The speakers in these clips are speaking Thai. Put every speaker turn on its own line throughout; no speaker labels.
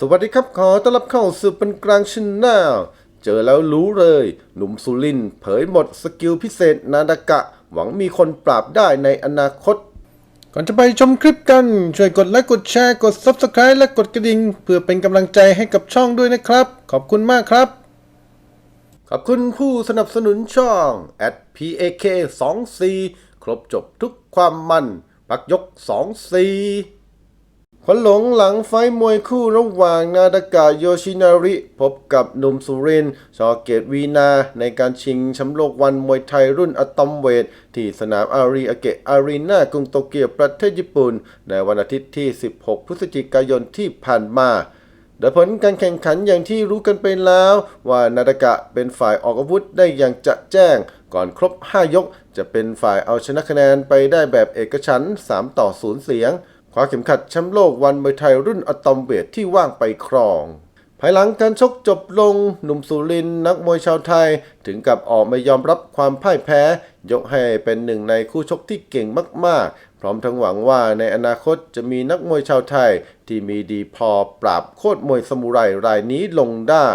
สวัสดีครับขอต้อนรับเข้าสู่เป็นกลางชินแนลเจอแล้วรู้เลย หนุ่มสุรินเผยหมดสกิลพิเศษ นาดากะ หวังมีคนปราบได้ในอนาคต ก่อนจะไปชมคลิปกัน ช่วยกดไลค์กดแชร์กด Subscribe และกดกระดิ่งเพื่อเป็นกำลังใจให้กับช่องด้วยนะครับ ขอบคุณมากครับ ขอบคุณผู้สนับสนุนช่อง @pak 2 4ครบจบทุกความมันปักยก2 4 ควันหลงหลังไฟมวยคู่ระหว่างนาดากะโยชินาริ พบกับหนุ่มสุรินชอเกตวีนาในการชิงแชมป์โลกวันมวยไทยรุ่นอะตอมเวท ที่สนามอารีอาเกะอารีนากรุงโตเกียวประเทศญี่ปุ่น ในวันอาทิตย์ที่ 16 พฤศจิกายนที่ผ่านมาโดยผลการแข่งขันอย่างที่รู้กันไปแล้ว ว่านาดากะเป็นฝ่ายออกอาวุธได้อย่างจะแจ้ง ก่อนครบ 5 ยก จะเป็นฝ่ายเอาชนะคะแนนไปได้แบบเอกฉัน3ต่อ 0 เสียง คว้าเข็มขัดแชมป์โลกวันมวยไทยรุ่นอะตอมเวทที่ว่างไปครอง ภายหลังการชกจบลงหนุ่มสุรินนักมวยชาวไทย ถึงกับออกม่ยอมรับความพ่ายแพ้ ยกให้เป็นหนึ่งในคู่ชกที่เก่งมากๆ พร้อมทั้งหวังว่าในอนาคตจะมีนักมวยชาวไทย ที่มีดีพอปราบโคตรมวยสมุไรรายนี้ลงได้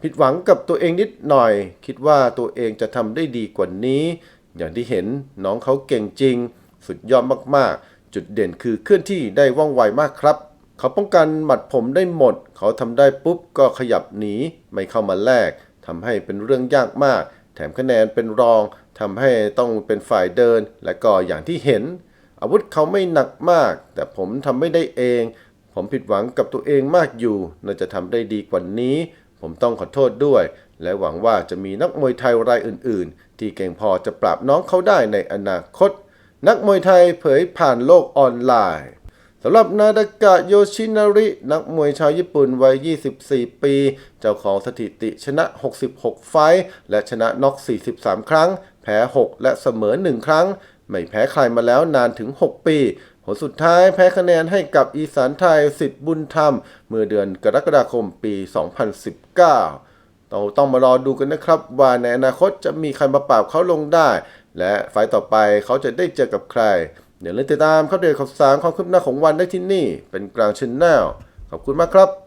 ผิดหวังกับตัวเองนิดหน่อย คิดว่าตัวเองจะทำได้ดีกว่านี้ อย่างที่เห็นน้องเขาเก่งจริง สุดยอดมากๆ จุดเด่นคือเคลื่อนที่ได้ว่องไวมากครับ เขาป้องกันหมัดผมได้หมด เขาทำได้ปุ๊บก็ขยับหนีไม่เข้ามาแลกทำให้เป็นเรื่องยากมาก แถมคะแนนเป็นรองทำให้ต้องเป็นฝ่ายเดิน และก็อย่างที่เห็น อาวุธเขาไม่หนักมาก แต่ผมทำไม่ได้เอง ผมผิดหวังกับตัวเองมากอยู่ น่าจะทำได้ดีกว่านี้ ผมต้องขอโทษด้วย และหวังว่าจะมีนักมวยไทยรายอื่น ๆ ที่เก่งพอจะปราบน้องเขาได้ในอนาคต นักมวยไทยเผยผ่านโลกออนไลน์สำหรับนาดากะโยชินาริ นักมวยชาวญี่ปุ่นวัย 24 ปี เจ้าของสถิติชนะ 66 ไฟและชนะน็อก 43 ครั้ง แพ้ 6 และเสมอ 1 ครั้ง ไม่แพ้ใครมาแล้วนานถึง 6 ปีผลสุดท้ายแพ้คะแนนให้กับอีสานไทยสิทธิ์บุญธรรม เมื่อเดือนกรกฎาคมปี 2019เราต้องมารอดูกันนะครับ ว่าในอนาคตจะมีใครมาปราบเขาลงได้ และไฟต่อไปเขาจะได้เจอกับใคร เดี๋ยวเล่นติดตามเข้าเดือดข่าวสารความคืบหน้าของวันได้ที่นี่ เป็นกลางชนแนลขอบคุณมากครับ